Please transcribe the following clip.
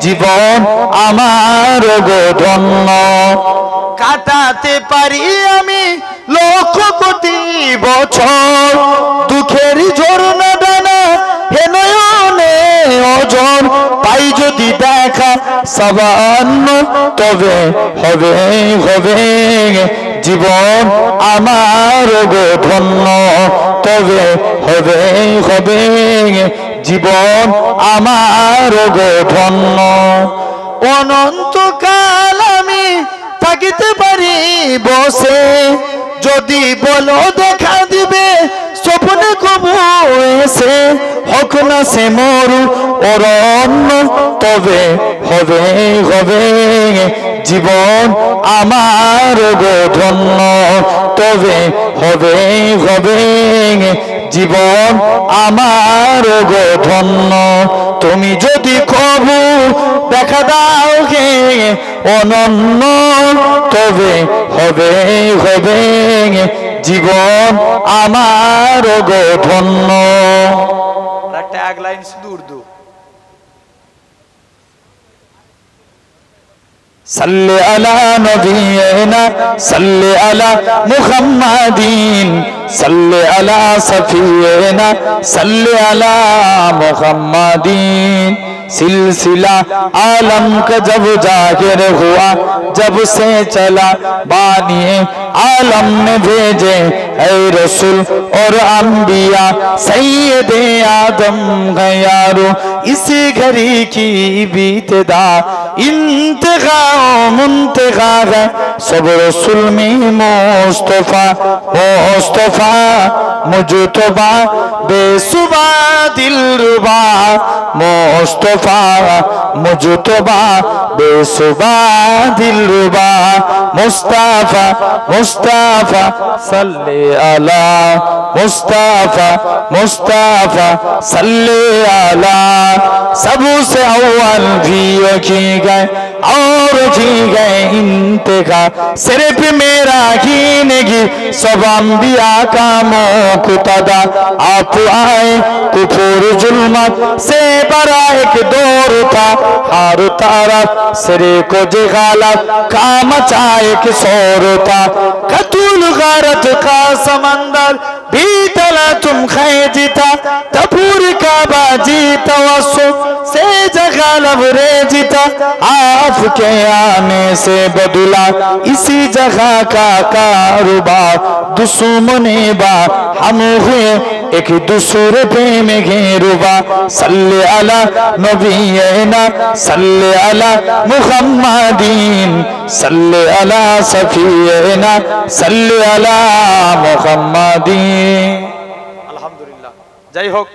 জীবন আমার ধন্য। কাটাতে পারি আমি লক্ষ কোটি বছর। দুঃখের ঝরনা ডানা হেনয়নে ওজন পাই যদি দেখা সাবান্ন তবে হবে হবে। জীবন আমার ধন্য, তবে হবে হবে। জীবন আমার গো ধন্য অনন্তকাল আমি থাকিতে পারি বসে। যদি বলো দেখা দিবে, স্বপ্নে কবু এসে। হোক না সে মরু অরণ্য তবে হবে হবে। জীবন আমার গো ধন্য তবে হবে হবে। জীবন আমার গো ধন্য তুমি যদি কবু দেখা দাও গে অনন্য তবে হবে হবে জীবন আমার গো ধন্য একটা এক লাইন শুধু উর্দু صل على نبينا صل على محمدين सल्ले अला सफीना, सल्ले अला मुहम्मदीन। सिलसिला आलम का जब जागिर हुआ, जब से चला बानिए आलम ने भेजे ऐ रसूल और अंबिया सैदे आदम गयारू इसी घड़ी की बीतदा इंतहा मुंतहा है सब रसूल में मुस्तफा मुस्तफा मुजतबा बेसुबा दिलरुबा मुस्तफा मुजतबा बेसुबा दिलरुबा मुस्ताफा मुस्ताफा सल्ले अला मुस्ताफा मुस्ताफा सल्ले अला सबसे अव्वल भी की गए, और की गए इंतहा सिर्फ़ मेरा गिनगी सब अंबिया का मुक्तदा। आप आए कुफुर जुल्मत से बड़ा एक दौर था। हर तरफ़ सिरे को जगालत का मचा एक शोर था। कतुल गारत का समंदर भी तुम खाए जीता तपूर का बाजी तवसु से जगह रे जीता आपके आने से बदला इसी जगह का कारोबार दुश्मने बा हम हुए एक दूसरे पे में घेरुबा सल्ले अला नबीना सल्ले अला मुहम्मदीन सल्ले अला सफीना सल्ले अला मुहम्मदीन যাই হোক